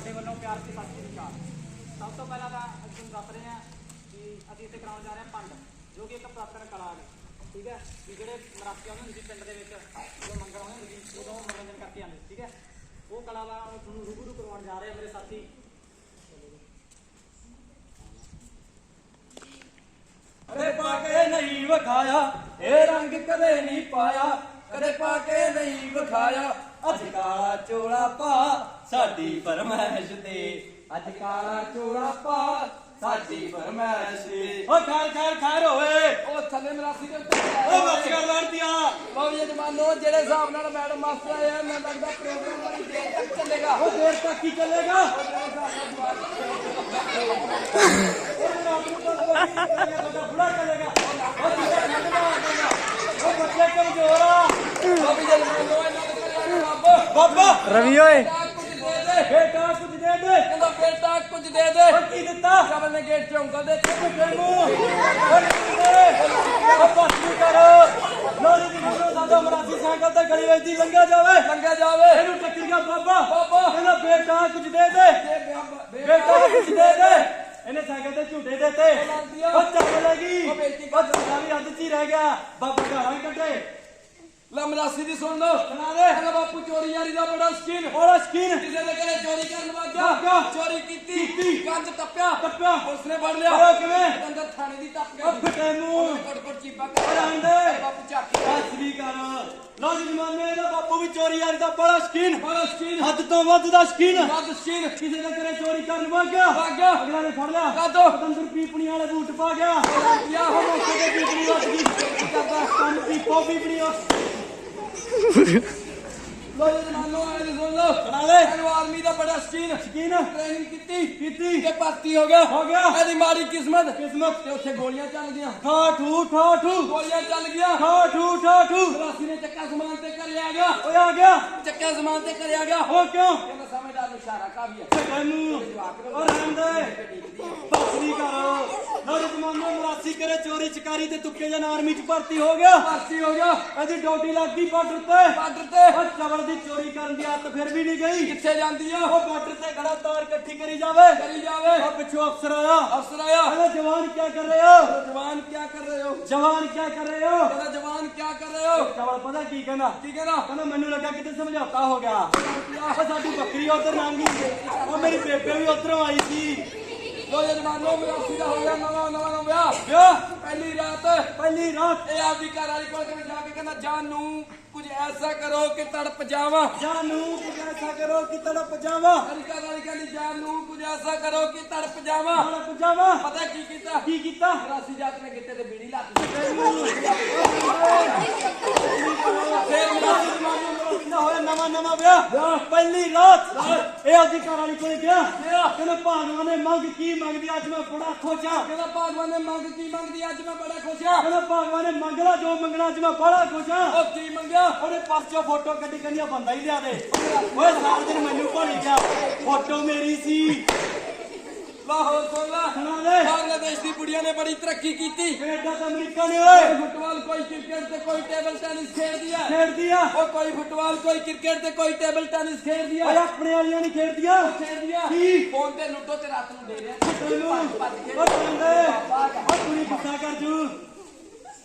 ਤੁਹਾਡੇ ਵੱਲੋਂ ਪਿਆਰ ਦੀ ਸਤਿ ਸ਼੍ਰੀ ਅਕਾਲ। ਸਭ ਤੋਂ ਪਹਿਲਾਂ ਤਾਂ ਅਸੀਂ ਤੁਹਾਨੂੰ ਦੱਸ ਰਹੇ ਹਾਂ ਕਿ ਅਸੀਂ ਇੱਥੇ ਕਰਾਉਣ ਜਾ ਰਹੇ ਹਾਂ ਪੰਡ, ਜੋ ਕਿ ਇੱਕ ਪ੍ਰਾਤਨ ਕਲਾ ਹੈ। ਠੀਕ ਹੈ? ਵੀ ਜਿਹੜੇ ਮਰਾਸੀ ਆਉਂਦੇ ਹੁੰਦੇ ਪਿੰਡ ਦੇ ਵਿੱਚ ਜੋ ਮੰਗਣ ਆਉਂਦੇ ਹੁੰਦੇ ਉਦੋਂ ਮਨੋਰੰਜਨ ਕਰਕੇ ਆਉਂਦੇ ਠੀਕ ਹੈ? ਉਹ ਕਲਾ ਦਾ ਤੁਹਾਨੂੰ ਰੂਬਰੂ ਕਰਵਾਉਣ ਜਾ ਰਹੇ ਆ ਮੇਰੇ ਸਾਥੀ। ਕਦੇ ਪਾ ਕੇ ਨਹੀਂ ਵਿਖਾਇਆ, ਇਹ ਰੰਗ ਕਦੇ ਨਹੀਂ ਪਾਇਆ। ਕਦੇ ਪਾ ਕੇ ਨਹੀਂ ਵਿਖਾਇਆ, ਅੱਜ ਕਾਲਾ ਚੋਲਾ ਪਾ ਸਾਡੀ ਫਰਮਾਇਸ਼ ਤੇ। ਅੱਜ ਕਾਲਾ ਚੋਲਾ ਪਾ ਸਾਡੀ ਫਰਮਾਇਸ਼ ਤੇ। ਓ ਖੈਰ ਖੈਰ ਖੈਰ ਹੋਏ ਉਹ ਥੱਲੇ ਮਰਾਸੀ ਦੇ ਉੱਤੇ ਓ ਬੱਚ ਕਰ ਲੜਦੀਆਂ ਲਓ ਜੀ ਜਮਾਨੋ ਜਿਹੜੇ ਹਿਸਾਬ ਨਾਲ ਮੈਡਮ ਮਾਸਟਰ ਆਏ ਆ ਮੈਨੂੰ ਲੱਗਦਾ ਪ੍ਰੋਗਰਾਮ ਬੜੀ ਦੇਰ ਤੱਕ ਚੱਲੇਗਾ। ਓ ਦੇਰ ਤੱਕ ਕੀ ਚੱਲੇਗਾ? ਬੁੜਾ ਚੱਲੇਗਾ ਓ ਤੀਜਾ ਠੰਡ ਦਾ ਆ ਜਾਏਗਾ ਓ ਬੱਚੇ ਕਮਜ਼ੋਰ ਆ ਲਓ ਵੀ ਜਮਾਨੋ ਇਹਨਾਂ ਦੇ ਕਰਿਆ ਰੱਬ ਬਾਬਾ ਰਵੀ ਓਏ। ਬੇਟਾ ਕੁਝ ਦੇ ਦੇ। ਕਹਿੰਦਾ ਬੇਟਾ ਕੁਝ ਦੇ ਦੇ। ਓ ਕੀ ਦਿੱਤਾ? ਕਬਲ ਨੇ ਗੇਟ ਚੌਂਕਾ ਦੇ ਤੈਨੂੰ ਓ ਪੱਛੀ ਕਰ? ਲੋਰੀ ਦੀ ਮੂਰੋ ਸਾਡਾ ਮਰਾਸੀ ਸਾਈਕਲ ਤੇ ਗਲੀ ਵਿੱਚ ਦੀ ਲੰਘਿਆ ਜਾਵੇ। ਲੰਗਾ ਜਾਵੇ। ਇਹਨੂੰ ਟੱਕਰੀਗਾ ਬਾਬਾ। ਬਾਬਾ। ਕਹਿੰਦਾ ਬੇਟਾ ਕੁਝ ਦੇ ਦੇ। ਬੇਟਾ ਕੁਝ ਦੇ ਦੇ। ਇਹਨੇ ਸਾਈਕਲ ਤੇ ਝੂਟੇ ਦਿੱਤੇ। ਉਹ ਚੱਲ ਲੱਗੀ ਉਹ ਬੇਟੀ ਉਹ ਝੂਟਾ ਵੀ ਅੱਧ ਚ ਹੀ ਰਹਿ ਗਿਆ। ਬਾਬਾ ਘਰਾਂ ਕੱਢੇ। ਲਾ ਮਰਾਸੀ ਦੀ ਸੁਣ ਲਓ। ਸੁਣਾ ਦੇ। ਕਹਿੰਦਾ ਬਾਪੂ ਚੋਰੀ ਯਾਰੀ ਦਾ ਬੜਾ ਸ਼ਕੀਨ। ਔਰ ਸਕੀਨ। ਕਿਸੇ ਦੇ ਘਰੇ ਚੋਰੀ ਕਰਨ ਲੱਗ ਲੱਗ ਗਿਆ। ਗਿਆ। ਚੋਰੀ ਕੀਤੀ। ਕੀਤੀ। ਕੰਜ ਟੱਪਿਆ। ਟੱਪਿਆ। ਪੁਲਿਸ ਨੇ ਫੜ ਲਿਆ। ਉਹ ਕਿਵੇਂ? ਅੰਦਰ ਥਾਣੇ ਦੀ ਟੱਪ ਗਿਆ ਫਟੇ ਮੂੰਹ। ਕੋਟ ਕੋਟ ਚੀਪਾ ਉਹ ਰਹਿੰਦੇ। ਬਾਪੂ ਚੱਕ ਅਸਲੀ ਕਰ ਲੋ ਜੀ ਜਮਾਨੇ ਦਾ ਬਾਪੂ ਵੀ ਚੋਰੀ ਯਾਰੀ ਦਾ ਬੜਾ ਸਕੀਨ। ਬੜਾ ਸ਼ਕੀਨ। ਹੱਦ ਤੋਂ ਵੱਧ ਦਾ ਸਕੀਨ। ਵੱਧ ਸ਼ਕੀਨ। ਕਿਸੇ ਦੇ ਘਰੇ ਚੋਰੀ ਕਰਨ ਵਗ ਗਿਆ। ਵਗ ਗਿਆ। ਅਗਲਾ ਨੇ ਫੜ ਲਿਆ। ਕਾਹਤੋਂ? ਅੰਦਰ ਪੀਪਣੀ ਵਾਲੇ ਬੂਟ ਪਾ ਗਿਆ। ਗਿਆ ਉਹ ਮੌਕੇ ਤੇ ਪੀਪਣੀ ਵੱਜ ਗਈ। ਕਰਦਾ। ਕੰਮ ਪੀਪੋ ਪੀਪਣੀ ਲੋ ਜੀ ਮੰਨ ਲਓ ਸੁਣ ਲਓ ਸੁਣਾ ਦੇ ਇਹਨੂੰ ਆਰਮੀ ਦਾ ਬੜਾ ਸ਼ਕੀਨ ਸਕੀਨ ਟ੍ਰੇਨਿੰਗ ਕੀਤੀ ਕੀਤੀ ਤੇ ਭਰਤੀ ਹੋ ਗਿਆ ਹੋ ਗਿਆ। ਇਹਦੀ ਮਾੜੀ ਕਿਸਮਤ ਕਿਸਮਤ ਤੇ ਉੱਥੇ ਗੋਲੀਆਂ ਚੱਲ ਗਈਆਂ ਠਾ ਠੂ ਠਾ ਠੂ ਗੋਲੀਆਂ ਚੱਲ ਗਈਆਂ ਠਾ ਠੂ ਠਾ ਠੂ ਰਾਸੀ ਨੇ ਚੱਕਾ ਸਮਾਨ ਤੇ ਕਰਿਆ ਗਿਆ ਓਏ ਆ ਗਿਆ ਚੱਕਾ ਸਮਾਨ ਤੇ ਕਰਿਆ ਗਿਆ ਉਹ ਕਿਉਂ ਕਹਿੰਦਾ ਸਮਝਦਾਰ ਨੂੰ ਇਸ਼ਾਰਾ ਕਾਫੀ ਹੈ ਤੈਨੂੰ ਉਹ ਰਹਿੰਦੇ ਬਸਰੀ ਕਰੋ ਮਰਾਸੀ ਕਰੇ ਚੋਰੀ ਚਕਾਰੀ ਤੇ ਤੁੱਕੇ ਜਨ ਆਰਮੀ ਚ ਭਰਤੀ ਹੋ ਗਿਆ ਭਰਤੀ ਹੋ ਗਿਆ ਇਹਦੀ ਡਿਊਟੀ ਲੱਗ ਗਈ ਬਾਰਡਰ ਤੇ। ਬਾਰਡਰ ਤੇ। ਉਹ ਚਵਲ ਦੀ ਚੋਰੀ ਕਰਨ ਦੀ ਆਦਤ ਫਿਰ ਵੀ ਨਹੀਂ ਗਈ। ਕਿੱਥੇ ਜਾਂਦੀ ਆ? ਉਹ ਬਾਰਡਰ ਤੇ ਖੜਾ ਤਾਰ ਇਕੱਠੀ ਕਰੀ ਜਾਵੇ। ਕਰੀ ਜਾਵੇ। ਉਹ ਪਿੱਛੋਂ ਅਫਸਰ ਆਇਆ। ਅਫਸਰ ਆਇਆ। ਕਹਿੰਦਾ ਜਵਾਨ ਕੀ ਕਰ ਰਹੇ ਹੋ? ਜਵਾਨ ਕੀ ਕਰ ਰਹੇ ਹੋ? ਜਵਾਨ ਕੀ ਕਰ ਰਹੇ ਹੋ? ਕਹਿੰਦਾ ਜਵਾਨ ਕੀ ਕਰ ਰਹੇ ਹੋ? ਚਵਲ ਪਤਾ ਕੀ ਕਹਿੰਦਾ? ਕੀ ਕਹਿੰਦਾ? ਕਹਿੰਦਾ ਮੈਨੂੰ ਲੱਗਾ ਕਿਤੇ ਸਮਝੌਤਾ ਹੋ ਗਿਆ। ਉਹ ਸਾਡੀ ਬੱਕਰੀ ਉਧਰ ਲੰਘ ਗਈ। ਉਹ ਮੇਰੀ ਬੇਬੇ ਵੀ ਉਧਰੋਂ ਆਈ ਸੀ। ਲੋ ਜੀ ਜਵਾਨੋ ਮੇਰਾ ਸਿੱਧਾ ਹੋ ਗਿਆ ਨਵਾਂ ਨਵਾਂ ਨਵਾਂ ਵਿਆਹ ਵਿਆਹ ਪਹਿਲੀ ਰਾਤ ਪਹਿਲੀ ਰਾਤ। ਇਹ ਆਪਦੀ ਘਰ ਵਾਲੀ ਕੋਲ ਕਿਵੇਂ ਜਾ ਕੇ ਕਹਿੰਦਾ ਜਾਨ ਨੂੰ ਕੁਝ ਐਸਾ ਕਰੋ ਕਿ ਤੜਪ ਜਾਵਾਂ। ਜਾਨੂ ਕੁਝ ਐਸਾ ਕਰੋ ਕਿ ਤੜਪ ਜਾਵਾਂ। ਘਰ ਵਾਲੀ ਕਹਿੰਦੀ ਜਾਨ ਨੂੰ ਕੁਝ ਐਸਾ ਕਰੋ ਕਿ ਤੜਪ ਜਾਵਾਂ। ਤੜਪ ਜਾਵਾਂ। ਪਤਾ ਕੀ ਕੀਤਾ? ਕੀ ਕੀਤਾ? ਰਾਸੀ ਜਾਤ ਨੇ ਗਿੱਟੇ ਤੇ ਬੀੜੀ ਲਾਤੀ। ਫੇਰ ਮਰਾਸੀ ਜਮਾਨੇ ਮਰਾਸੀ ਦਾ ਹੋਇਆ ਨਵਾਂ ਨਵਾਂ ਵਿਆਹ ਪਹਿਲੀ ਰਾਤ ਇਹ ਆਪਦੀ ਘਰ ਵਾਲੀ ਕੋਲ ਗਿਆ ਕਹਿੰਦਾ ਭਾਗਵਾਨ ਨੇ ਮੰਗ ਕੀ ਮੰਗਦੀ ਅੱਜ ਮੈਂ ਬੜਾ ਖੁਸ਼ ਹਾਂ। ਕਹਿੰਦਾ ਭਗਵਾਨ ਨੇ ਮੰਗ ਕੀ ਮੰਗਦੀ ਅੱਜ ਮੈਂ ਬੜਾ ਖੁਸ਼ ਹਾਂ। ਕਹਿੰਦਾ ਭਾਗਵਾਨ ਨੇ ਮੰਗ ਲਾ ਜੋ ਮੰਗਣਾ ਅੱਜ ਮੈਂ ਬੜਾ ਖੁਸ਼ ਹਾਂ। ਉਹ ਕੀ ਮੰਗਿਆ? ਉਹਨੇ ਪਰਚੋ ਫੋਟੋ ਕੱਢੀ ਕਹਿੰਦੀ ਆ ਬੰਦਾ ਹੀ ਲਿਆ ਦੇ। ਓਏ ਸਾਰਾ ਦਿਨ ਮੈਨੂੰ ਭੁੱਲ ਗਿਆ। ਫੋਟੋ ਮੇਰੀ ਸੀ। ਲਾਹੌਰ ਸੋਲਾ ਬੰਗਲਾਦੇਸ਼ ਦੀ ਕੁੜੀਆਂ ਨੇ ਬੜੀ ਤਰੱਕੀ ਕੀਤੀ। ਕੈਨੇਡਾ ਤੇ ਅਮਰੀਕਾ ਨੇ ਓਏ। ਫੁੱਟਬਾਲ ਕੋਈ ਕ੍ਰਿਕਟ ਤੇ ਕੋਈ ਟੇਬਲ ਟੈਨਿਸ ਖੇਡਦੀ ਹੈ ਖੇਡਦੀ ਆ। ਉਹ ਕੋਈ ਫੁੱਟਬਾਲ ਕੋਈ ਕ੍ਰਿਕਟ ਤੇ ਕੋਈ ਟੇਬਲ ਟੈਨਿਸ ਖੇਡਦੀ ਓਏ ਹੈ ਆਪਣੇ ਵਾਲੀਆਂ ਨਹੀਂ ਖੇਡਦੀਆਂ ਖੇਡਦੀ ਹੈ ਕੀ? ਫੋਨ ਤੇ ਲੁੱਟੋ ਤੇ ਰਾਤ ਨੂੰ ਦੇ ਰਿਹਾ। ਤੈਨੂੰ ਓ ਚੰਦੇ ਓ ਕੁੜੀ ਗੁੱਸਾ ਕਰ ਜੂ।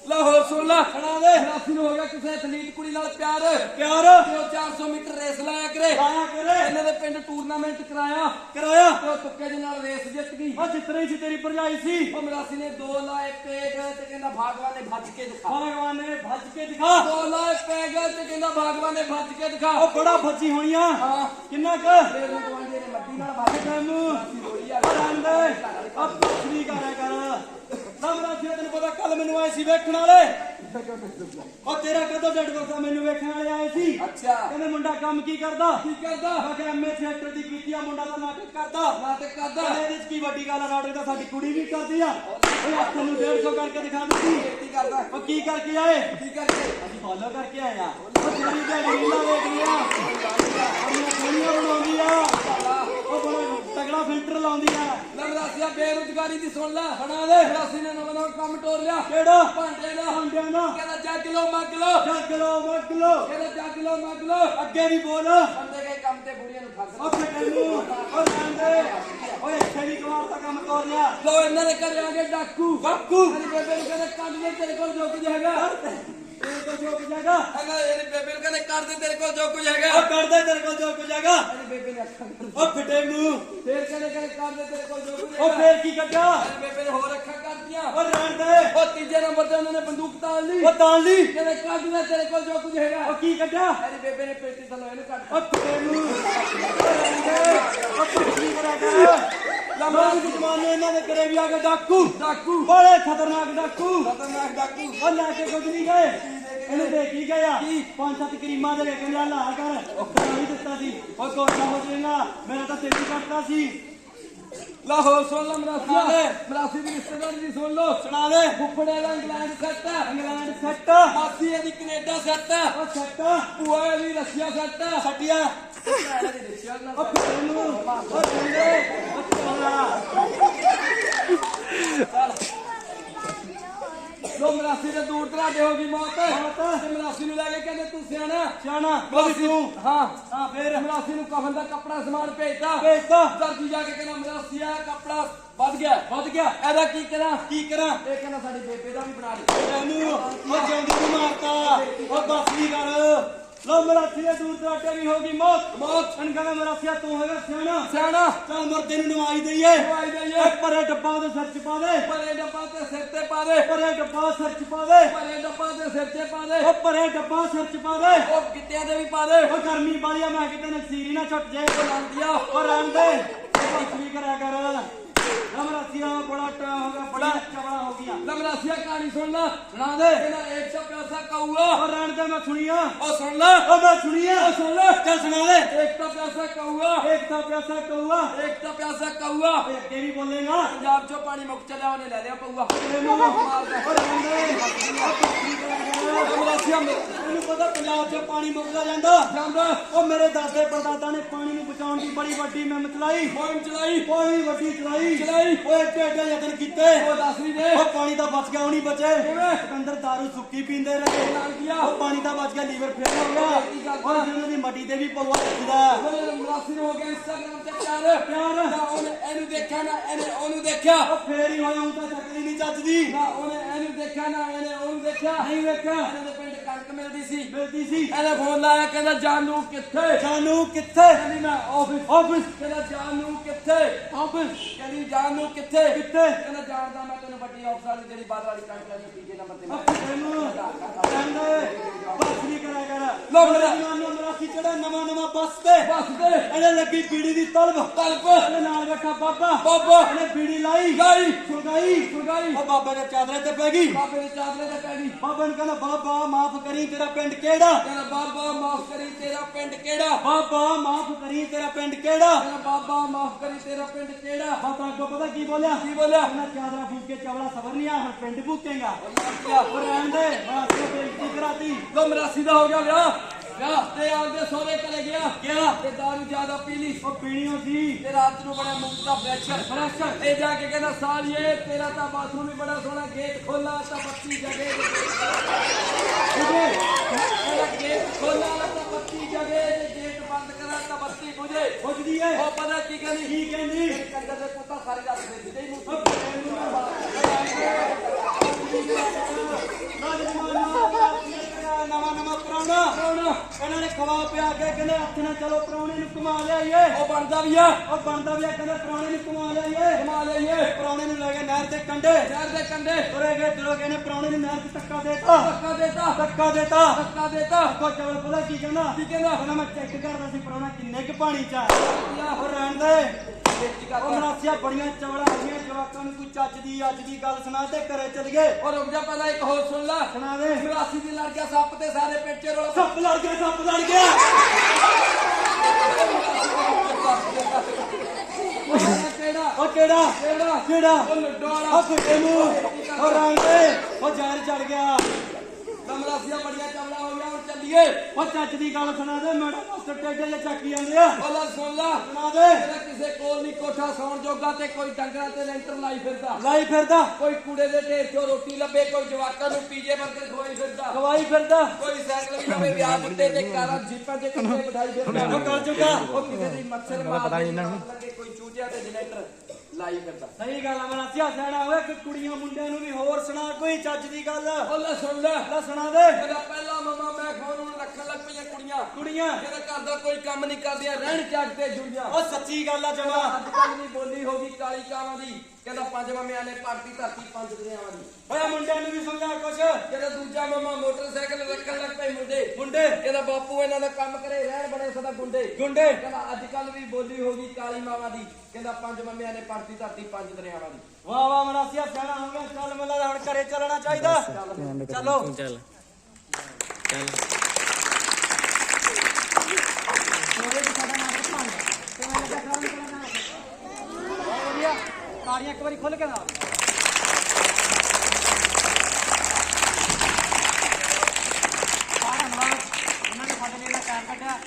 ਲਾਹੌਰ ਸੋਲਾ। ਸੁਣਾ ਦੇ ਰਾਸੀ ਨੂੰ ਹੋ ਗਿਆ ਕਿਸੇ ਐਥਲੀਟ ਕੁੜੀ ਨਾਲ ਪਿਆਰ। ਪਿਆਰ। ਤੇ ਉਹ 400 ਮੀਟਰ ਰੇਸ ਲਾਇਆ ਕਰੇ। ਆਇਆ ਕਰੇ। ਇਹਨਾਂ ਦੇ ਪਿੰਡ ਟੂਰਨਾਮੈਂਟ ਕਰਾਇਆ। ਕਰਾਇਆ। ਤੇ ਉਹ ਤੁੱਕੇ ਦੇ ਨਾਲ ਰੇਸ ਜਿੱਤ ਗਈ। ਓ ਜਿਤਨੀ ਸੀ ਤੇਰੀ ਭਰਜਾਈ ਸੀ। ਉਹ ਮਰਾਸੀ ਨੇ ਦੋ ਲਾਏ ਪੇਗ ਤੇ ਕਹਿੰਦਾ ਭਾਗਵਾਨ ਨੇ ਭੱਜ ਕੇ ਦਿਖਾ। ਭਗਵਾਨ ਨੇ ਭੱਜ ਕੇ ਦਿਖਾ। ਦੋ ਲਾਏ ਪੇਗ ਤੇ ਕਹਿੰਦਾ ਭਾਗਵਾਨ ਨੇ ਭੱਜ ਕੇ ਦਿਖਾ। ਓ ਬੜਾ ਭੱਜੀ ਹੋਣੀ ਆ। ਹਾਂ। ਕਿੰਨਾ ਕੁ? ਫੇਰ ਉਹ ਗਵਾਂਢੀ ਨੇ ਮੱਦੀ ਨਾਲ ਭੱਜ ਕੇ। ਤੈਨੂੰ ਰੋਈ ਆ। ਕਰਿਆ ਕਰ। ਨਮਰਾ ਜੀ ਤੈਨੂੰ ਪਤਾ ਕੱਲ ਮੈਨੂੰ ਆਏ ਸੀ ਵੇਖਣ ਵਾਲੇ? ਉਹ ਤੇਰਾ ਕਦੋਂ ਡੱਡ ਵਸਾ ਮੈਨੂੰ ਵੇਖਣ ਵਾਲੇ ਆਏ ਸੀ। ਅੱਛਾ। ਕਹਿੰਦੇ ਮੁੰਡਾ ਕੰਮ ਕੀ ਕਰਦਾ? ਕੀ ਕਰਦਾ? ਮੈਂ ਕਿਹਾ ਐਮਏ ਥੀਏਟਰ ਦੀ ਕੀਤੀ ਆ ਮੁੰਡਾ ਤਾਂ ਨਾਟਕ ਕਰਦਾ। ਨਾਟਕ ਕਰਦਾ। ਕਹਿੰਦੇ ਇਹਦੇ ਚ ਕੀ ਵੱਡੀ ਗੱਲ ਆ? ਨਾਟਕ ਤਾਂ ਸਾਡੀ ਕੁੜੀ ਵੀ ਕਰਦੀ ਆ। ਉਹ ਹੱਥ ਨੂੰ 150 ਕਰਕੇ ਦਿਖਾ ਦਿੱਤੀ। ਕੀ ਕਰਦਾ? ਉਹ ਕੀ ਕਰਕੇ ਆਏ? ਕੀ ਕਰਕੇ? ਅਸੀਂ ਫਾਲੋ ਕਰਕੇ ਆਏ ਆ। ਉਹ ਤੇਰੀ ਜਿਹੜੀ ਰੀਲਾਂ ਵੇਖਦੀ ਆ। ਆਪਣੀਆਂ ਸੋਹਣੀਆਂ ਬਣਾਉਂਦੀ ਆ ਉਹ ਬੜਾ ਤਗੜਾ ਫਿਲਟਰ ਲਾ ਆਉਂਦੀ ਆ ਲੈ ਮਰਾਸੀਆ ਬੇਰੁਜ਼ਗਾਰੀ ਦੀ ਸੁਣ ਲੈ ਸੁਣਾ ਦੇ। ਮਰਾਸੀ ਨੇ ਨਵਾਂ ਨਵਾਂ ਕੰਮ ਟੋਰ ਲਿਆ। ਕਿਹੜਾ? ਭਾਂਡੇ ਦਾ। ਭਾਂਡਿਆਂ ਦਾ। ਕਹਿੰਦਾ ਜੱਗ ਲੋ ਮੱਗ ਲੋ ਜੱਗ ਲੋ ਮੱਗ ਲੋ ਕਹਿੰਦਾ ਜੱਗ ਲੋ ਮੱਗ ਲੋ ਅੱਗੇ ਨਹੀਂ ਬੋਲ। ਬੰਦੇ ਗਏ ਕੰਮ ਤੇ ਬੁੜੀਆਂ ਨੂੰ ਫਸ ਉਹ ਫਟੇ ਨੂੰ ਉਹ ਜਾਂਦੇ ਓਏ ਵੀ ਕਮਾਲ ਦਾ ਕੰਮ ਤੋਰ ਲਿਆ। ਲੋ ਇਹਨਾਂ ਦੇ ਘਰੇ ਆ ਗਏ ਡਾਕੂ। ਡਾਕੂ। ਮੇਰੀ ਬੇਬੇ ਨੂੰ ਕਹਿੰਦੇ ਕੱਢ ਦੇ ਤੇਰੇ ਕੋਲ ਜੋ ਕੁਝ ਹੈਗਾ। ਕੋਲ ਜੋ ਕੁਝ ਹੈਗਾ। ਹੈਗਾ ਇਹਦੀ ਬੇਬੇ ਨੂੰ ਕਹਿੰਦੇ ਕਰ ਦੇ ਤੇਰੇ ਕੋਲ ਜੋ ਕੁਝ ਹੈਗਾ। ਉਹ ਕਰਦੇ ਤੇਰੇ ਕੋਲ ਜੋ ਕੁਝ ਹੈਗਾ। ਇਹਦੀ ਬੇਬੇ ਨੇ ਅੱਖਾਂ ਕਰ ਉਹ ਫਟੇ ਮੂੰਹ। ਫੇਰ ਕਹਿੰਦੇ ਕਹਿੰਦੇ ਕਰ ਦੇ ਤੇਰੇ ਕੋਲ ਜੋ ਕੁਝ ਉਹ ਹੈਗਾ। ਫੇਰ ਕੀ ਕੱਢਿਆ? ਇਹਦੀ ਬੇਬੇ ਨੇ ਹੋਰ ਅੱਖਾਂ ਕਰਤੀਆਂ ਉਹ ਰਹਿਣ ਦੇ। ਉਹ ਤੀਜੇ ਨੰਬਰ ਤੇ ਉਹਨਾਂ ਨੇ ਬੰਦੂਕ ਤਾਲ ਲਈ। ਉਹ ਤਾਂ ਲਈ। ਕਹਿੰਦੇ ਕੱਢ ਦੇ ਤੇਰੇ ਕੋਲ ਜੋ ਕੁਝ ਹੈਗਾ। ਉਹ ਕੀ ਕੱਢਿਆ? ਇਹਦੀ ਬੇਬੇ ਨੇ ਪੇਟੀ ਥੱਲੋਂ ਇਹਨੂੰ ਕੱਢ ਉਹ ਫਟੇ ਮੂੰਹ। ਉਹ ਰਹਿਣ ਦੇ ਉਹ ਕੁਛ ਨਹੀਂ ਕਰਿਆ ਕਰ ਲੰਮਾ ਦੀ ਜ਼ਮਾਨੇ ਇਹਨਾਂ ਦੇ ਘਰੇ ਵੀ ਆ ਕੇ ਡਾਕੂ। ਡਾਕੂ। ਬੜੇ ਖਤਰਨਾਕ ਡਾਕੂ। ਖਤਰਨਾਕ ਡਾਕੂ। ਉਹ ਲੈ ਕੇ ਕੁਝ ਨਹੀਂ ਗਏ। ਇਹਨੂੰ ਦੇ ਕੀ ਗਿਆ? ਪੰਜ ਸੱਤ ਕਰੀਮਾਂ ਦੇ ਵਿੱਚ ਮੇਰਾ ਲਾਲ ਕਰ। ਕਰਾਈ ਦਿੱਤਾ ਸੀ। ਉਹ ਗੋਸ਼ਾ ਹੋ ਜੇਗਾ ਮੇਰਾ ਤਾਂ ਤੇਰੀ ਕਰਤਾ ਸੀ। ਲਾਹੌਰ ਸੁਣ ਲਾ ਮਰਾਸੀਆ ਮਰਾਸੀ ਦੀ ਰਿਸ਼ਤੇਦਾਰੀ ਦੀ ਸੁਣ ਲੋ ਸੁਣਾ ਦੇ। ਫੁੱਫੜੇ ਦਾ ਇੰਗਲੈਂਡ ਸੈੱਟ ਇੰਗਲੈਂਡ ਸੈੱਟ ਮਾਸੀ ਦੀ ਕੈਨੇਡਾ ਸੈੱਟ ਉਹ ਸੈੱਟ ਭੂਆ ਦੀ ਰਸ਼ੀਆ ਸੈੱਟ ਸੱਟਿਆ ਉਹ ਫੁੱਫੜੇ ਨੂੰ। ਉਹ ਚੰਗੇ ਉਹ ਚੰਗਾ 100 ਦੇ ਦੂਰ ਦਰਾਡੇ ਹੋ ਗਈ ਮੌਤ। ਤੇ ਮਰਾਸੀ ਨੂੰ ਲੈ ਕੇ ਕਹਿੰਦੇ ਤੂੰ ਸਿਆਣਾ? ਸਿਆਣਾ। ਬੋਲੀ ਤੂੰ। ਹਾਂ। ਹਾਂ ਫੇਰ? ਮਰਾਸੀ ਨੂੰ ਕਫਨ ਦਾ ਕੱਪੜਾ ਸਮਾਨ ਭੇਜਦਾ ਭੇਜਦਾ ਦਰਜੀ ਜਾ ਕੇ ਕਹਿੰਦਾ ਮਰਾਸੀਆ ਕੱਪੜਾ ਵੱਧ ਗਿਆ। ਵੱਧ ਗਿਆ। ਇਹਦਾ ਕੀ ਕਰਾਂ? ਕੀ ਕਰਾਂ? ਇਹ ਕਹਿੰਦਾ ਸਾਡੇ ਬੇਬੇ ਦਾ ਵੀ ਬਣਾ ਦੇ। ਇਹਨੂੰ ਉਹ ਜਿੰਦਗੀ ਮਾਰਤਾ। ਉਹ ਬਸ ਨਹੀਂ ਕਰ ਲੋ ਮਰਾਸੀ ਦੇ ਦੂਰ ਦਰਾਟੇ ਵੀ ਹੋ ਗਈ ਮੌਤ। ਮੌਤ। ਕਹਿੰਦਾ ਮਰਾਸੀਆ ਤੂੰ ਹੈਗਾ ਸਿਆਣਾ। ਸਿਆਣਾ। ਚੱਲ ਮਰਦੇ ਨੂੰ ਨਵਾਈ ਦਈਏ। ਦਵਾਈ ਦਈਏ। ਇਹ ਪਰੇ ਡੱਬਾ ਉਹਦੇ ਸਿਰ ਚ ਪਾ ਦੇ। ਪਰੇ ਡੱਬਾ ਤੇ ਸਿਰ ਤੇ ਪਾ ਦੇ। ਪਰੇ ਡੱਬਾ ਸਿਰ ਚ ਪਾ ਦੇ। ਪਰੇ ਡੱਬਾ ਤੇ ਸਿਰ ਤੇ ਪਾ ਦੇ। ਉਹ ਪਰੇ ਡੱਬਾ ਸਿਰ ਚ ਪਾ ਦੇ। ਉਹ ਗਿੱਟਿਆਂ ਤੇ ਵੀ ਪਾ ਦੇ। ਉਹ ਗਰਮੀ ਵਾਲੀ ਆ ਮੈਂ ਕਿਤੇ ਨਕਸੀਰ ਹੀ ਨਾ ਛੁੱਟ ਜੇ। ਉਹ ਲੰਦੀਆਂ ਉਹ ਰਹਿਣ ਦੇ। ਬਸ ਵੀ ਕਰਿਆ ਕਰ। ਮਰਾਸੀਆ ਬੜਾ ਟਾਈਮ ਹੋ ਗਿਆ ਬੜਾ ਲਮਰਾਸੀਆ ਕਹਾਣੀ ਸੁਣ ਲੈ। ਸੁਣਾ ਦੇ। ਕਹਿੰਦਾ ਇੱਕ ਸੌ ਪਿਆਸਾ ਕਊਆ ਉਹ ਰਹਿਣ ਦੇ ਮੈਂ ਸੁਣੀਆ। ਉਹ ਸੁਣ ਲੈ। ਉਹ ਮੈਂ ਸੁਣੀਆ। ਉਹ ਸੁਣ ਲੈ। ਚੱਲ ਸੁਣਾ ਦੇ। ਇੱਕ ਤਾਂ ਪਿਆਸਾ ਕਊਆ ਇੱਕ ਤਾਂ ਪਿਆਸਾ ਕਊਆ ਇੱਕ ਤਾਂ ਪਿਆਸਾ ਕਊਆ ਓਏ ਅੱਗੇ ਵੀ ਬੋਲੇਗਾ। ਪੰਜਾਬ ਚੋਂ ਪਾਣੀ ਮੁੱਕ ਚੱਲਿਆ ਉਹਨੇ ਲੈ ਲਿਆ ਪਊਆ ਉਹ ਰਹਿਣ ਦੇ। ਉਹ ਬਸ ਵੀ ਪਤਾ ਪੰਜਾਬ 'ਚ ਪਾਣੀ ਮੁੱਕਦਾ ਜਾਂਦਾ। ਜਾਂਦਾ ਉਹ ਮੇਰੇ ਦਾਦੇ ਪੜਦਾਦਾ ਨੇ ਪਾਣੀ ਨੂੰ ਬਚਾਉਣ ਦੀ ਬੜੀ ਵੱਡੀ ਮਿਹਨਤ ਚਲਾਈ। ਮੋਇਮ ਚਲਾਈ। ਬੜੀ ਵੱਡੀ ਚਲਾਈ। ਚਲਾਈ। ਓਏ ਏਡੇ ਏਡੇ ਯਤਨ ਕੀਤੇ। ਉਹ ਦੱਸ ਵੀ ਦੇ ਉਹ ਪਾਣੀ ਤਾਂ ਬਚ ਗਿਆ ਉਹ ਨਹੀਂ ਬਚੇ? ਸਿਕੰਦਰ ਦਾਰੂ ਸੁੱਕੀ ਪੀਂਦੇ ਰਹੇ। ਉਹ ਪਾਣੀ ਤਾਂ ਬਚ ਗਿਆ ਲੀਵਰ ਫੇਲ ਹੋ ਗਿਆ। ਉਹ ਜਿਹਨਾਂ ਦੀ ਮੱਟੀ ਤੇ ਵੀ ਪਊਆ ਰੱਖਦਾ ਨੂੰ ਹੋ ਗਿਆ ਇੰਸਟਾਗ੍ਰਾਮ ਤੇ ਪਿਆਰ। ਪਿਆਰ। ਨਾ ਉਹਨੇ ਇਹਨੂੰ ਦੇਖਿਆ ਨਾ ਇਹਨੇ ਉਹਨੂੰ ਦੇਖਿਆ। ਉਹ ਫੇਰ ਹੀ ਹੋਇਆ ਉਹ ਤਾਂ ਚੱਕਰੀ ਨਹੀਂ ਚੱਜਦੀ। ਨਾ ਉਹਨੇ ਇਹਨੂੰ ਦੇਖਿਆ ਨਾ ਇਹਨੇ ਉਹਨੂੰ ਦੇਖਿਆ। ਨਹੀਂ ਵੇਖਿਆ ਇਹਨਾਂ ਦੇ ਕਣਕ ਮਿਲਦੀ ਸੀ ਮਿਲਦੀ ਸੀ। ਇਹਨੇ ਫੋਨ ਲਾਇਆ ਕਹਿੰਦਾ ਜਾਨੂ ਕਿੱਥੇ? ਜਾਨੂ ਕਿੱਥੇ? ਕਹਿੰਦੀ ਮੈਂ ਆਫਿਸ ਆਫਿਸ ਕਹਿੰਦਾ ਜਾਨੂ ਕਿੱਥੇ? ਆਫਿਸ ਕਹਿੰਦੀ ਜਾਨੂ ਕਿੱਥੇ? ਕਿੱਥੇ? ਕਹਿੰਦਾ ਜਾਣਦਾ ਮੈਂ ਤੈਨੂੰ ਵੱਡੀ ਆਫਿਸ ਵਾਲੀ ਜਿਹੜੀ ਬਾਹਰ ਵਾਲੀ ਕਣਕ ਵਾਲੀ ਤੀਜੇ ਨੰਬਰ ਤੇ ਮੈਂ ਤੈਨੂੰ? ਕਹਿੰਦੇ ਬਸ ਨਹੀਂ ਕਰਿਆ ਕਰ। ਲੋ। ਮੇਰੇ ਮਰਾਸੀ ਚੜਾ ਨਵਾਂ ਨਵਾਂ ਬੱਸ ਤੇ? ਬਸ ਦੇ ਇਹਨੇ ਲੱਗੀ ਪੀੜੀ ਦੀ ਤਲਬ। ਤਲਪ ਇਹਦੇ ਨਾਲ ਬੈਠਾ ਬਾਬਾ। ਬਾਬਾ। ਇਹਨੇ ਬੀੜੀ ਲਾਈ। ਗਾਈ ਸੁਗਾਈ ਸੁਗਾਈ ਉਹ ਬਾਬੇ ਦੇ ਚਾਦਰੇ ਤੇ ਪੈ ਗਈ। ਬਾਬੇ ਦੇ ਚਾਦਰੇ ਤੇ ਪੈ ਗਈ। ਬਾਬਾ ਨੂੰ ਕਹਿੰਦਾ ਬਾਬਾ ਮਾਫ ਕਰੀ ਤੇਰਾ ਪਿੰਡ ਕਿਹੜਾ? ਕਹਿੰਦਾ ਬਾਬਾ ਮਾਫ ਕਰੀ ਤੇਰਾ ਪਿੰਡ ਕਿਹੜਾ? ਬਾਬਾ ਮਾਫ ਕਰੀ ਤੇਰਾ ਪਿੰਡ ਕਿਹੜਾ? ਕਹਿੰਦਾ ਬਾਬਾ ਮਾਫ ਕਰੀ ਤੇਰਾ ਪਿੰਡ ਕਿਹੜਾ? ਬਾਬਾ ਅੱਗੋਂ ਪਤਾ ਕੀ ਬੋਲਿਆ? ਕੀ ਬੋਲਿਆ? ਕਹਿੰਦਾ ਚਾਦਰਾ ਫੂਕ ਕੇ ਚਵਲਾ ਸਬਰ ਨਹੀਂ ਆ ਹੁਣ ਪਿੰਡ ਫੂਕੇਗਾ। ਮਰਾਸੀਆ ਉਹ ਰਹਿਣ ਦੇ। ਮਾਸਟਰ ਬੇਇੱਜ਼ਤੀ ਕਰਾਤੀ। ਲੋ ਮਰਾਸੀ ਦਾ ਹੋ ਗਿਆ ਵਿਆਹ। ਵਿਆਹ ਤੇ ਆਪਦੇ ਸਹੁਰੇ ਚਲੇ ਗਿਆ। ਕਿਹਾ ਤੇ ਦਾਰੂ ਜ਼ਿਆਦਾ ਪੀ ਲਈ ਉਹ ਪੀਣੀਓ ਸੀ ਤੇ ਰਾਤ ਨੂੰ ਬੜਾ ਮੁੰਗ ਦਾ ਪ੍ਰੈਸ਼ਰ ਪ੍ਰੈਸ਼ਰ ਇਹ ਜਾ ਕੇ ਕਹਿੰਦਾ ਸਾਲੀਏ ਤੇਰਾ ਤਾਂ ਬਾਥਰੂਮ ਵੀ ਬੜਾ ਸੋਹਣਾ ਗੇਟ ਖੋਲਾ ਤਾਂ ਬੱਤੀ ਜਗੇ ਕਹਿੰਦਾ ਗੇਟ ਖੋਲਾ ਤਾਂ ਬੱਤੀ ਜਗੇ ਤੇ ਗੇਟ ਬੰਦ ਕਰਾ ਤਾਂ ਬੱਤੀ ਬੁਝੇ। ਪੁੱਛਦੀ ਏ। ਉਹ ਪਤਾ ਕੀ ਕਹਿੰਦੀ? ਕੀ ਕਹਿੰਦੀ? ਕੰਦਰ ਦੇ ਪੁੱਤਾਂ ਸਾਰੀ ਰਾਤ ਦੇ ਦਿੱਤੇ ਹੀ ਉਹ ਨੂੰ ਤੈਨੂੰ ਨਾ ਨਵਾਂ ਨਵਾਂ ਪ੍ਰਾਹੁਣਾ। ਕੌਣ ਇਹਨਾਂ ਨੇ ਖਵਾ ਪਿਆ ਕੇ ਕਹਿੰਦੇ ਹੱਥ ਨਾਲ ਚਲੋ ਪ੍ਰਾਹੁਣੇ ਨੂੰ ਕਮਾ ਲਿਆਈਏ। ਉਹ ਬਣਦਾ ਵੀ ਆ। ਉਹ ਬਣਦਾ ਵੀ ਆ ਕਹਿੰਦੇ ਪ੍ਰਾਹੁਣੇ ਨੂੰ ਕਮਾ ਲਿਆਈਏ। ਕਮਾ ਲਈਏ ਪ੍ਰਾਹੁਣੇ ਨੂੰ ਲੈ ਕੇ ਨਹਿਰ ਦੇ ਕੰਢੇ। ਸ਼ਹਿਰ ਦੇ ਕੰਡੇ ਤੁਰੇ ਗਏ ਤੁਰੇ ਗਏ ਨੇ ਨੂੰ ਨਹਿਰ 'ਚ ਧੱਕਾ ਦੇਤਾ। ਧੱਕਾ ਦੇਤਾ। ਧੱਕਾ ਦੇਤਾ। ਧੱਕਾ ਦੇਤਾ। ਕੋ ਚਵਲ ਪਤਾ ਕੀ ਕਹਿੰਦਾ? ਕੀ ਕਹਿੰਦਾ? ਕਹਿੰਦਾ ਮੈਂ ਚੈੱਕ ਕਰਦਾ ਸੀ ਪ੍ਰਾਹੁਣਾ ਕਿੰਨੇ ਕੁ ਪਾਣੀ 'ਚ ਆ? ਉਹ ਰਹਿਣ ਦੇ। ਮਰਾਸੀਆ ਬੜੀਆਂ ਚਵੜਾ ਹੋ ਗਈਆਂ ਜਵਾਕਾਂ ਨੂੰ ਕੋਈ ਚੱਜ ਦੀ ਅੱਜ ਦੀ ਗੱਲ ਸੁਣਾ ਤੇ ਘਰੇ ਚਲ ਗਏ। ਔਰ ਰੁਕ ਜਾ ਪਹਿਲਾਂ ਇੱਕ ਹੋਰ ਸੁਣ ਲੈ। ਸੁਣਾ ਦੇ। ਮਰਾਸੀ ਦੀ ਲੜ ਗਿਆ ਸੱਪ ਤੇ ਸਾਰੇ ਪਿੰਡ ਚ ਰੋਲਾ ਸੱਪ ਲੜ ਗਿਆ ਸੱਪ ਲੜ ਗਿਆ। ਕਿਹੜਾ ਉਹ ਕਿਹੜਾ? ਕਿਹੜਾ? ਕਿਹੜਾ? ਉਹ ਲੱਡੋ ਵਾਲਾ। ਉਹ ਫਿੱਟੇ ਨੂੰ। ਉਹ ਰੰਗ ਦੇ ਉਹ ਜ਼ਹਿਰ ਚੜ ਗਿਆ। ਲਮਰਾਸੀਆਂ ਬੜੀਆਂ ਚਵਲਾ ਹੋ ਗਿਆ ਹੁਣ ਚੱਲੀਏ। ਉਹ ਚੱਜ ਦੀ ਗੱਲ ਸੁਣਾ ਦੇ ਮੈਡਮ ਮਾਸਟਰ ਟੇਡੇ ਜੇ ਚੱਕੀ ਜਾਂਦੇ ਆ। ਉਹ ਲੈ ਸੁਣ ਲਾ। ਸੁਣਾ ਦੇ। ਇਹਦਾ ਕਿਸੇ ਕੋਲ ਨਹੀਂ ਕੋਠਾ ਸੌਣ ਜੋਗਾ ਤੇ ਕੋਈ ਡੰਗਰਾਂ ਤੇ ਲੈਂਟਰ ਲਾਈ ਫਿਰਦਾ। ਲਾਈ ਫਿਰਦਾ। ਕੋਈ ਕੂੜੇ ਦੇ ਢੇਰ 'ਚੋਂ ਰੋਟੀ ਲੱਭੇ ਕੋਈ ਜਵਾਕਾਂ ਨੂੰ ਪੀਜੇ ਬਰਗਰ ਖਵਾਈ ਫਿਰਦਾ। ਖਵਾਈ ਫਿਰਦਾ। ਕੋਈ ਸਾਈਕਲ ਵੀ ਲਵੇ ਵਿਆਹ ਮੁੱਦੇ ਤੇ ਕਾਰਾਂ ਜੀਪਾਂ ਤੇ ਕਿੱਥੇ ਬਿਠਾਈ ਫਿਰਦਾ। ਉਹ ਕਰ ਚੁੱਕਾ। ਉਹ ਕਿਸੇ ਦੀ ਮੱਛਰ ਮਾਰ ਲੱਗੇ ਕੋਈ ਚੂਜਿਆ ਤੇ ਜਨਰੇਟਰ ਲਾਈ ਫਿਰਦਾ। ਸਹੀ ਗੱਲ ਆ ਮੇਰਾ ਸਿਆ ਸਿਆਣਾ ਹੋਵੇ ਕਿ ਕੁੜੀਆਂ ਮੁੰਡਿਆਂ ਨੂੰ ਵੀ ਹੋਰ ਸੁਣਾ ਕੋਈ ਚੱਜ ਦੀ ਗੱਲ। ਉਹ ਲੈ ਸੁਣ ਲੈ। ਲੈ ਸੁਣਾ ਦੇ। ਇਹਦਾ ਪਹਿਲਾ ਮਮਾ ਮੈਂ ਖਾਣ ਨੂੰ ਰੱਖਣ ਲੱਗ ਪਈਆਂ ਕੁੜੀਆਂ। ਕੁੜੀਆਂ। ਜਿਹਦਾ ਘਰ ਦਾ ਕੋਈ ਕੰਮ ਨਹੀਂ ਕਰਦੀਆਂ ਰਹਿਣ ਚੱਜ ਤੇ ਜੁੜੀਆਂ। ਉਹ ਸੱਚੀ ਗੱਲ ਆ ਜਮਾ। ਅੱਜ ਕੱਲ ਦੀ ਬੋਲੀ ਹੋ ਗਈ ਕਾਲੀ ਕਾਵਾਂ ਦੀ। ਕਹਿੰਦਾ ਪੰਜ ਮਮਿਆਂ ਨੇ ਪਾਰਟੀ ਧਰਤੀ ਪੰਜ ਦਰਿਆਵਾਂ ਦੀ। ਓਏ ਮੁੰਡਿਆਂ ਨੂੰ ਵੀ ਸਮਝਾ ਕੁਛ। ਕਹਿੰਦਾ ਦੂਜਾ ਮਮਾ ਮੋਟਰਸਾਈਕਲ ਰੱਖਣ ਲੱਗ ਪਏ ਮੁੰਡੇ। ਮੁੰਡੇ। ਕਹਿੰਦਾ ਬਾਪੂ ਇਹਨਾਂ ਦਾ ਕੰਮ ਕਰੇ ਰਹਿਣ ਬੜੇ ਸਦਾ ਗੁੰਡੇ। ਗੁੰਡੇ। ਕਹਿੰਦਾ ਅੱਜ ਕੱਲ ਵੀ ਬੋਲੀ ਹੋ ਗਈ ਕਾਲੀ ਮਾਵਾਂ ਦੀ। ਕਹਿੰਦਾ ਪੰਜ ਮਮਿਆਂ ਨੇ ਪਾਰਟੀ ਧਰਤੀ ਪੰਜ ਦਰਿਆਵਾਂ ਦੀ। ਵਾਹ ਵਾਹ ਮੇਰਾ ਸਿਆ ਸਿਆਣਾ ਹੋ ਗਿਆ। ਚੱਲ ਮੈਨੂੰ ਲੱਗਦਾ ਹੁਣ ਘਰੇ ਚੱਲਣਾ ਚਾਹੀਦਾ। ਚਲੋ। ਚੱਲ। ਚੱਲ। ਤਾੜੀਆਂ ਇੱਕ ਵਾਰੀ ਖੁੱਲ ਕੇ ਨਾਲ ਧੰਨਵਾਦ ਉਹਨਾਂ ਨੇ ਸਾਡੇ ਲਈ ਇੰਨਾ ਟਾਈਮ ਕੱਢਿਆ